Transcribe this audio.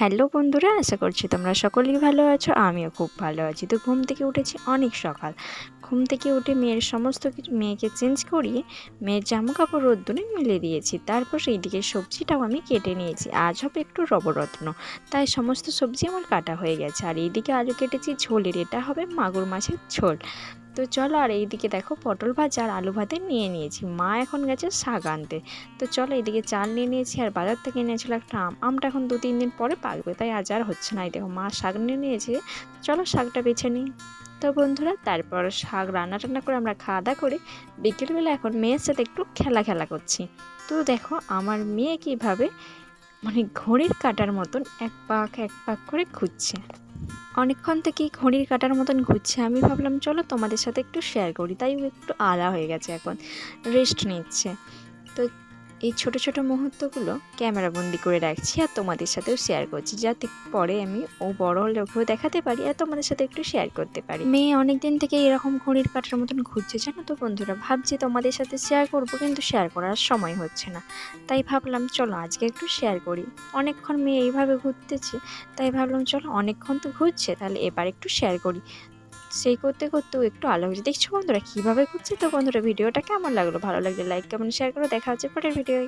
Hello বন্ধুরা, আশা করছি তোমরা সকলেই ভালো আছো, আমিও খুব ভালো আছি। তো ঘুম থেকে উঠেছি অনেক সকাল। ঘুম থেকে উঠে মেয়ের সমস্ত কিছু, মেয়েকে চেঞ্জ করিয়ে মেয়ের জামা কাপড় রোদ্দুরে মিলে দিয়েছি। তারপর সেই দিকে সবজিটাও আমি কেটে নিয়েছি। আজ হবে একটু রবরত্ন। তাই সমস্ত সবজি আমার কাটা হয়ে গেছে। আর এইদিকে আলু কেটেছি ঝোলের এটা হবে মাগুর মাছের ঝোল। তো চলো আর এইদিকে দেখো পটল ভাজা আর আলু ভাতে নিয়ে নিয়েছি। মা এখন গেছে শাক আনতে। তো চলো এইদিকে চাল নিয়ে নিয়েছি আর বাজার থেকে নিয়েছিল একটা আম। আমটা এখন দু তিন দিন পরে পাকবে। তাই আজ আর হচ্ছে না। এই দেখো মা শাক নিয়ে নিয়েছে। চলো শাকটা বেছে নিই। তো বন্ধুরা, তারপর শাক রান্না টান্না করে আমরা খাওয়া দাওয়া করে বিকেলবেলা এখন মেয়ের সাথে একটু খেলা খেলা করছি। তো দেখো, আমার মেয়ে কীভাবে মানে ঘড়ির কাটার মতন এক পাক এক পাক করে ঘুরছে। অনেকক্ষণ থেকেই ঘড়ির কাটার মতন ঘুরছে। আমি ভাবলাম, চলো তোমাদের সাথে একটু শেয়ার করি। তাই একটু আলা হয়ে গেছে এখন। রেস্ট নিচ্ছে। তো এই ছোট ছোট মুহূর্তগুলো ক্যামেরা বন্দি করে রাখছি আর তোমাদের সাথেও শেয়ার করছি। যাতে পরে আমি ও বড় হলে ওকেও দেখাতে পারি আর তোমাদের সাথে একটু শেয়ার করতে পারি। মেয়ে অনেক দিন থেকে এরকম ঘড়ির কাটার মতন ঘুরছে, জানো তো বন্ধুরা? ভাবছি তোমাদের সাথে শেয়ার করব কিন্তু শেয়ার করার সময় হচ্ছে না। তাই ভাবলাম, চলো আজকে একটু শেয়ার করি। অনেকক্ষণ মেয়ে এইভাবে ঘুরতেছে, তাই ভাবলাম, চলো অনেকক্ষণ তো ঘুরছে, তাহলে এবার একটু শেয়ার করি। সেই করতে করতেও একটু আলো হয়েছে। দেখছ বন্ধুরা, কীভাবে ঘুরছে? তো বন্ধুরা, ভিডিওটা কেমন লাগল? ভালো লাগলে লাইক কেমন শেয়ার করো। দেখা হচ্ছে পরের ভিডিও